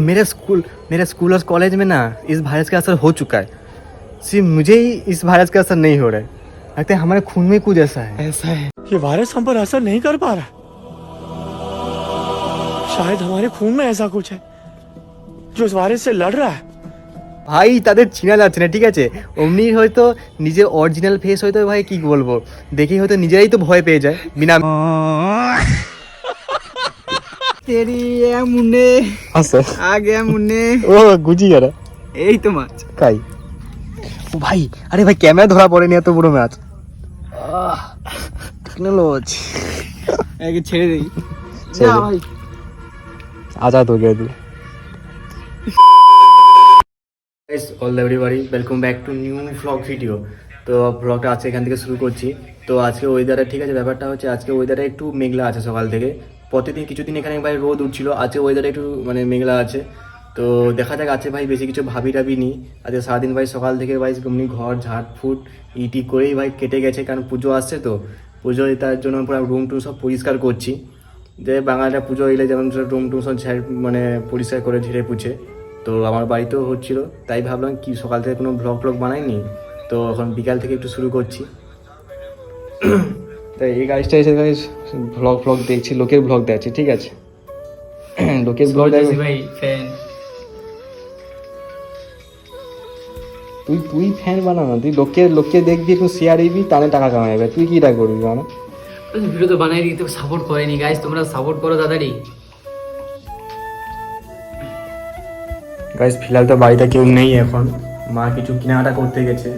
मेरे स्कूल मेरे स्कूल और कॉलेज में ना इस वायरस का असर हो चुका है सिर्फ मुझे ही इस वायरस का असर नहीं हो रहा है लगता है हमारे खून में कुछ ऐसा है ऐसा है ये वायरस हम पर असर नहीं कर पा रहा शायद हमारे खून में ऐसा कुछ है जो इस वायरस से लड़ रहा है ভাই তাদের চিনা যাচ্ছে না ঠিক আছে অমনি হয়তো নিজের অরিজিনাল ফেস হয়তো ভাই কি বলবো দেখেই হয়তো নিজেরাই তো ভয় পেয়ে যায় বিনা তেরি ও গুজি গেরা এই তো মাছ। কাই? ভাই আরে ভাই ক্যামেরা ধরা পড়েনি এত বড় মাছ টেকনোলজি। একে ছেড়ে দেই। না ভাই। আজাদ হয়ে গেল guys all everybody welcome back to new vlog video. তো ভ্লগটা আজকে এখান থেকে শুরু করছি। তো আজকে ওয়েদারে ঠিক আছে, ব্যাপারটা হচ্ছে আজকে ওয়েদারে একটু মেঘলা আছে সকাল থেকে। প্রতিদিন কিছুদিন এখানে ভাই রোদ উঠছিল, আজকে ওয়েদারে একটু মানে মেঘলা আছে। তো দেখা যাক আছে ভাই বেশি কিছু ভাবি টাবি নি আজকে সারাদিন ভাই সকাল থেকে ভাই এমনি ঘর, ঝাড়, ফুট, ইটি করেই ভাই কেটে গেছে, কারণ পুজো আসছে তো। পুজো তার জন্য পুরো রুম টুম সব পরিষ্কার করছি। যে বাঙালিরা পুজো এলে যেমন রুম টুম সব মানে পরিষ্কার করে ঝেড়ে পুছে। তো আমার বাড়িতেও হচ্ছিল, তাই ভাবলাম কি সকাল থেকে কোনো ব্লগ ব্লগ বানাইনি? তো এখন বিকাল থেকে একটু শুরু করছি। তাই এই গাড়িটা এসে গাড়ি ব্লগ ব্লগ দেখছি লোকের ব্লগ দেখছি ঠিক আছে? লোকের ব্লগ দেখছি ভাই ফ্যান তুই তুই ফ্যান বানা না তুই লোকে লোককে দেখবি একটু শেয়ার দিবি তাহলে টাকা কামাইবে। তুই কিটা করবি বানা? ভিডিও তো বানাই দিতে সাপোর্ট করেনি গাইস তোমরা সাপোর্ট করো দাদারি গাইস ফিলহাল তো বাড়িতে কেউ নেই এখন। মা কিছু কেনাকাটা করতে গেছে।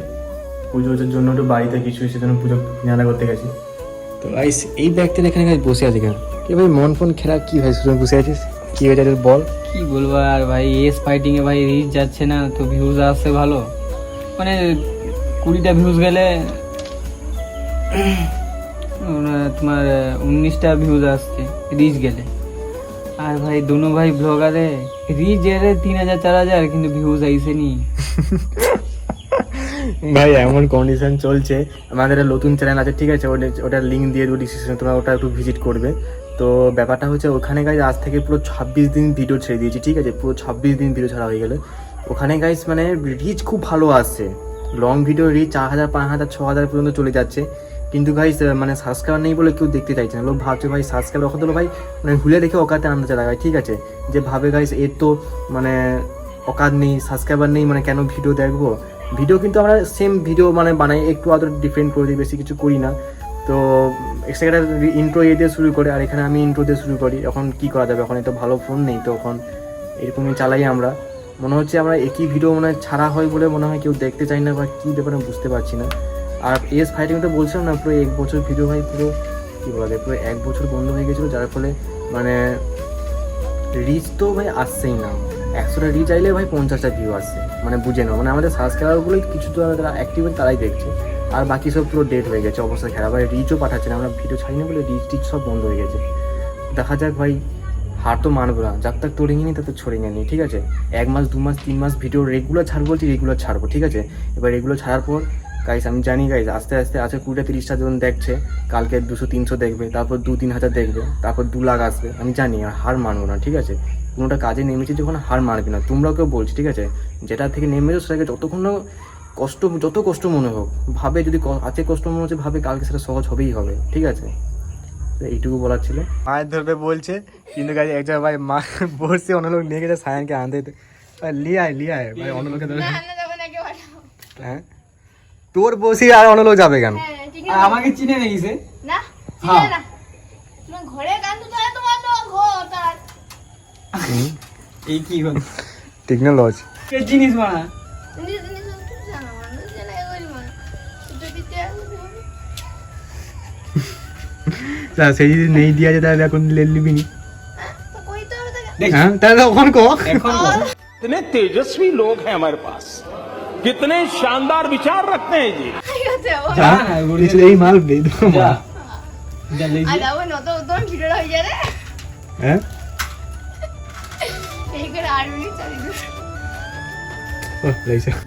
পুজোর জন্য একটু বাড়িতে কিছু সেজন্য পুজো কেনাকাটা করতে গেছে। তো গাইস এই ব্যাগটার এখানে গাইস বসে আছে কেন? কে ভাই মন ফোন খেলা কি ভাই? শুধু বসে আছিস? কি হয়েছে তোর বল? কি বলব আর ভাই এস ফাইটিং এ ভাই রিচ যাচ্ছে না তো ভিউজ আসছে ভালো। মানে কুড়িটা ভিউজ গেলে তোমার উনিশটা ভিউজ আসছে রিচ গেলে। আর ভাই দুনো ভাই ব্লগারে রিচ এর তিন হাজার চার হাজার কিন্তু ভিউজ আইসে নি ভাই, এমন কন্ডিশন চলছে। আমাদের নতুন চ্যানেল আছে, ঠিক আছে? ওটা ওটার লিঙ্ক দিয়ে দেবো ডিসক্রিপশনে তোমরা ওটা একটু ভিজিট করবে। তো ব্যাপারটা হচ্ছে, ওখানে গাইজ আজ থেকে পুরো ছাব্বিশ দিন ভিডিও ছেড়ে দিয়েছি, ঠিক আছে? পুরো ছাব্বিশ দিন ভিডিও ছাড়া হয়ে গেলে। ওখানে গাইজ মানে রিচ খুব ভালো আসছে। লং ভিডিও রিচ চার হাজার, পাঁচ হাজার, ছ হাজার পর্যন্ত চলে যাচ্ছে। কিন্তু গাইজ মানে সাবস্ক্রাইবার নেই বলে কেউ দেখতে চাইছে না। লোক ভাবছে, ভাই সাবস্ক্রাইবার ওখানে ভাই। মানে ভুলে রেখে ওকাতে আনতে চায় গাই ঠিক আছে? যে ভাবে গাইজ এর তো মানে অকাত নেই সাবস্ক্রাইবার নেই মানে কেন ভিডিও দেখব? ভিডিও কিন্তু আমরা সেম ভিডিও মানে বানাই, একটু আদর ডিফারেন্ট করে দিই, বেশি কিছু করি না। তো এক্সট্রা ইন্ট্রো এ দিয়ে শুরু করে, আর এখানে আমি ইন্ট্রো দিয়ে শুরু করি, এখন কি করা যাবে? এখন তো ভালো ফোন নেই তো এখন, এরকমই চালাই আমরা। মনে হচ্ছে আমরা একই ভিডিও মনে হয় ছাড়া হয় বলে মনে হয় কেউ দেখতে চাই না বা কী ব্যাপারে বুঝতে পারছি না। আর এস ফাইটিং তো বলছিলাম না, পুরো এক বছর ভিডিও ভাই পুরো, কী বলা যায়, পুরো এক বছর বন্ধ হয়ে গেছিল, যার ফলে মানে রিচ তো ভাই আসছেই না। একশোটা রিচ আইলে ভাই পঞ্চাশটা ভিউ আসছে। মানে বুঝে নাও মানে আমাদের সাবস্ক্রাইবারগুলোই কিছু তো যারা অ্যাক্টিভ তারাই দেখছে। আর বাকি সব পুরো ডেট হয়ে গেছে, অবস্থা খারাপ। ভাই রিচও পাঠাচ্ছে না, আমরা ভিডিও ছাড়ি না বলে রিচ টিচ সব বন্ধ হয়ে গেছে। দেখা যাক ভাই, হার তো মানবো না। যার তাক তোড়ে নি তাতে ছড়ে নি ঠিক আছে? এক মাস, দু মাস, তিন মাস ভিডিও রেগুলার ছাড়বো বলছি রেগুলার ছাড়বো, ঠিক আছে? এবার রেগুলার ছাড়ার পর গাইস আমি জানি গাইস আস্তে আস্তে আছে কুড়িটা, তিরিশটা জন দেখছে, কালকে দুশো, তিনশো দেখবে, তারপর দু, তিন হাজার দেখবে, তারপর দু লাখ আসবে, আমি জানি, আর হার মানবো না, ঠিক আছে? কোনোটা কাজে নেমেছি যখন হার মানবি না। তোমরাও কেউ বলছি ঠিক আছে? যেটা থেকে নেমেছো সেটাকে যতক্ষণ না কষ্ট যত কষ্ট মনে হোক ভাবে যদি ক- আছে কষ্ট মনে হচ্ছে ভাবে কালকে সেটা সহজ হবেই হবে ঠিক আছে? এইটুকু বলার ছিল। মায়ের ধরবে বলছে কিন্তু গাছ এক জায়গায় ভাই মা বসছে অন্য লোক নিয়ে গেছে সায়ানকে আনতে। লিয়ে আয় লিয়ে আয় ভাই অন্য লোকে ধরবে। হ্যাঁ? তোর বসি আর অন্য লোক যাবে কেন? হ্যাঁ, আছে। আমাকে চিনে নেইছে না হ্যাঁ। চিনে না। তোমার ঘরে গান তো এই কি হল টেকনোলজি কে জিনিস বানা নিজে জিনিস কিছু জানা মানুষ জানা এগোরি মানুষ তো দিতে আসবে সেই যদি নেই দিয়া যায় তাহলে এখন লে লিবি নি তো কইতে হবে তাকে দেখ হ্যাঁ তাহলে ওখান কো এখন বল। कितने तेजस्वी लोग हैं हमारे पास कितने शानदार विचार रखते हैं जी ঠিক আছে ও যা হ্যাঁ, ঘুরে কিছু এই মাল বেদ যা যা লেগে আর যাবো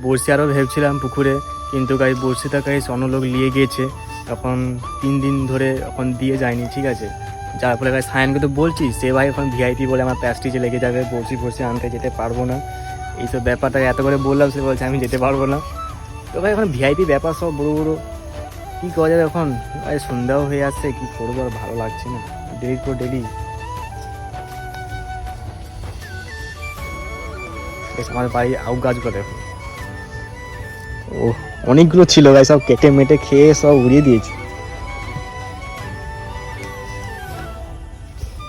বড়শি আরও ভেবছিলাম পুকুরে, কিন্তু গাই বড়শিটা গাইস অন্য নিয়ে গিয়েছে। এখন তিন দিন ধরে এখন দিয়ে যায়নি, ঠিক আছে? যার ফলে ভাই সায়নকে তো বলছি, সে ভাই এখন ভিআইপি বলে আমার প্যাস্টিজে লেগে যাবে বসি বসে আনতে যেতে পারব না। এইসব ব্যাপারটা এত করে বললাম, সে বলছে আমি যেতে পারব না। তো ভাই এখন ভিআইপি ব্যাপার সব বড়ো বড়ো, কী করা যাবে এখন? ভাই সন্ধ্যাও হয়ে আসছে, কী করব আর ভালো লাগছে না। ডেলি পর ডেলি আমার বাড়ি আউ গাছগুলো দেখো। ও অনেকগুলো ছিল ভাই সব কেটে মেটে খেয়ে সব উড়িয়ে দিয়েছি।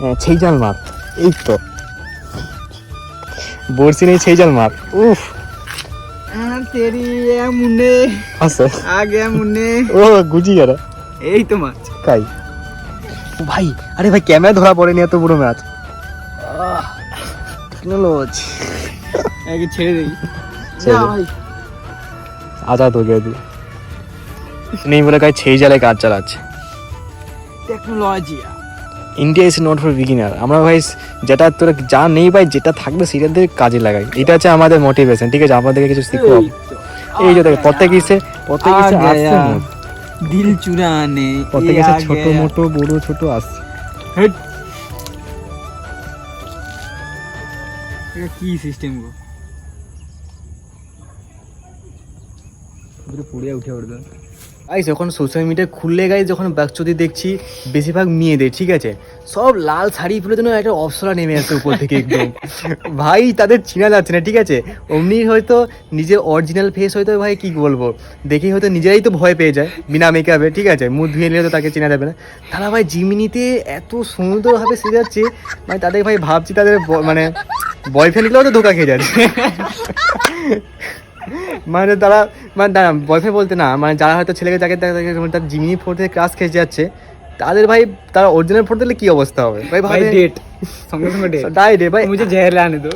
হ্যাঁ সেই জাল মার এই তো। বড়শি নেই সেই জাল মার উফ তেরি মুন্নে আছে। আ গয়া মুন্নে ও গুজি গেরা এই তো মাছ। কাই? ভাই আরে ভাই ক্যামেরা ধরা পড়েনি এত বড় ম্যাচ টেকনোলজি আগে ছেড়ে দেই। আজাদ হয়ে গেছে। নেই বলে কাজ সেই জালে কাজ চালাচ্ছে technology India is not for beginner আমরা ভাই যেটা তোরা যা নেই ভাই যেটা থাকবে সেটাতে কাজে লাগাই। এটা হচ্ছে আমাদের মোটিভেশন ঠিক আছে? আপনাদেরকে কিছু শিখব এই যে দেখো প্রত্যেক ইসে প্রত্যেক ইসে আসছে দিল চুরানে প্রত্যেক ইসে ছোট। মোটো বড় ছোট আসছে। কি সিস্টেম গো? পুরো পুড়িয়ে উঠে গাইস যখন সোশ্যাল মিডিয়া খুললে গাইস যখন বাকচুদি দেখছি বেশিরভাগ মেয়েদের ঠিক আছে? সব লাল শাড়ি পরে যেন একটা অপসরা নেমে আসছে উপর থেকে একদম। ভাই তাদের চিনা যাচ্ছে না ঠিক আছে? অমনি হয়তো নিজের অরিজিনাল ফেস হয়তো ভাই কি বলব? দেখেই হয়তো নিজেরাই তো ভয় পেয়ে যায় বিনা মেকআপে ঠিক আছে? মুখ ধুয়ে নিলে তো তাকে চেনা যাবে না। তারা ভাই জিমিনিতে এত সুন্দরভাবে সেজাচ্ছে মানে তাদের ভাই ভাবছি তাদের মানে বয়ফ্রেন্ডগুলোও তো ধোকা খেয়ে যাচ্ছে। মানে তারা মানে দাঁড়া বয়ফ্রেন্ড বলতে না মানে যারা হয়তো ছেলেকে যাকে মানে তার জিমি ফোর থেকে ক্লাস খেয়ে যাচ্ছে তাদের ভাই তারা অরিজিনাল ফোর দিলে কি অবস্থা হবে? ভাই ভাই ডেট সঙ্গে সঙ্গে ডেট তাই রে ভাই। মুঝে জেহের লানে দো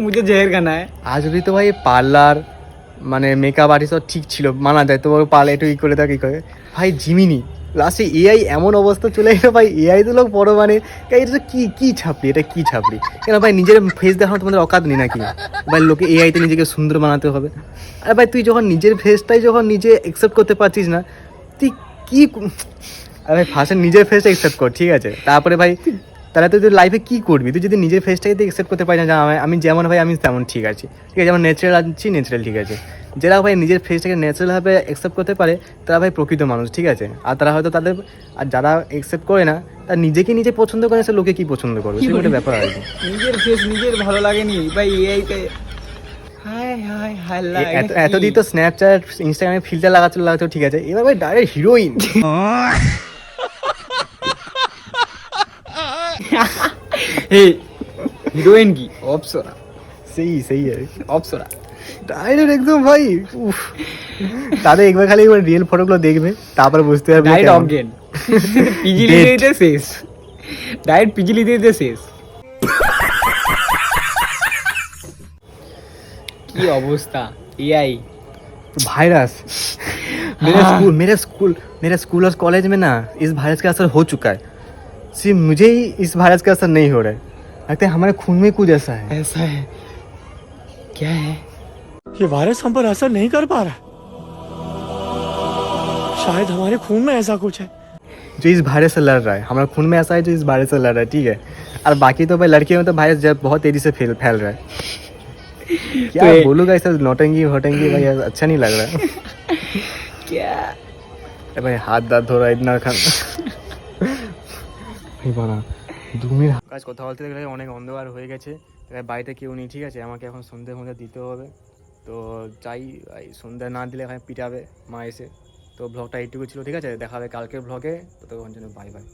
মুঝে জেহের গানা আজ যদি তো ভাই পার্লার মানে মেকআপ আর্টিস্ট ঠিক ছিল মানা যায় তো পার্লার একটু ই করে থাকে ই করে? ভাই জিমিনি। লাস্টে এআই এমন অবস্থা চলে গেলো ভাই এআই তো লোক বড় মানে এটা তো কি কি ছাপড়ি, এটা কী ছাপড়ি? কেন ভাই, নিজের ফেস দেখানো তোমাদের অকাত নেই নাকি? ভাই, লোকে এআইতে নিজেকে সুন্দর বানাতে হবে। আর ভাই, তুই যখন নিজের ফেসটাই যখন নিজে অ্যাকসেপ্ট করতে পারছিস না, তুই কী আরে ভাই ফার্স্টে নিজের ফেসটা অ্যাকসেপ্ট কর, ঠিক আছে? তারপরে ভাই, তাহলে তুই লাইফে কী করবি? তুই যদি নিজের ফেসটাকে তুই অ্যাকসেপ্ট করতে পারিস না আমি যেমন ভাই, আমি তেমন ঠিক আছি। ঠিক আছে, যেমন ন্যাচারাল আছি ন্যাচারাল ঠিক আছে। যারা ভাই নিজের ফেসটাকে ন্যাচারালভাবে অ্যাকসেপ্ট করতে পারে তারা ভাই প্রকৃত মানুষ ঠিক আছে? আর তারা হয়তো তাদের আর যারা অ্যাকসেপ্ট করে না তার নিজেকে নিজে পছন্দ করে সে লোকে কি পছন্দ করবে? সেটা একটা ব্যাপার আর কি। নিজের ফেস নিজের ভালো লাগেনি। ভাই এআই তে হাই হাই হাই এ- এত এতদিন তো স্ন্যাপচ্যাট ইনস্টাগ্রামে ফিল্টার লাগাচ্ছিল লাগাচ্ছিল ঠিক আছে? এবার ভাই ডাইরেক্ট হিরোইন এই হিরোইন কি? অপসরা সেই সেই। অপসরা ডাইরেক্ট একদম ভাই উফ তাদের একবার খালি একবার রিয়েল ফটোগুলো দেখবে তারপর বুঝতে পারবে ডাইরেক্ট কেমন। অজ্ঞান পিজি লিতে দিতে শেষ ডাইরেক্ট পিজি লিতে দিতে শেষ কি অবস্থা এআই वायरस मेरे स्कूल मेरे स्कूल मेरे स्कूल और कॉलेज में ना इस वायरस का असर हो चुका है सिर्फ मुझे ही इस वायरस का असर नहीं हो रहा है लगता है हमारे खून में कुछ ऐसा है ऐसा है क्या है ये वायरस हम पर असर नहीं कर पा रहा शायद हमारे खून में ऐसा कुछ है जो इस वायरस से लड़ रहा है हमारा खून में ऐसा है जो इस वायरस से लड़ रहा है ठीक है और बाकी तो भाई लड़कियों में तो वायरस जब बहुत तेजी से फैल फैल रहा है क्या तो ये- बोलूँगा ऐसा नौटंगी होटंगी भाई अच्छा नहीं लग रहा है क्या এ ভাই হাত দাঁত ধরা ইটনা খান বানা দু মিনিট কাজ কথা বলতে গেলে অনেক অন্ধকার হয়ে গেছে এবার বাড়িতে কেউ নেই ঠিক আছে আমাকে এখন সন্ধ্যে মধ্যে দিতে হবে তো যাই সন্ধ্যা না দিলে এখানে পিটাবে মা এসে। তো ব্লগটা এইটুকু ছিল, ঠিক আছে? দেখা হবে কালকের ব্লগে ততক্ষণ জন্য বাই বাই।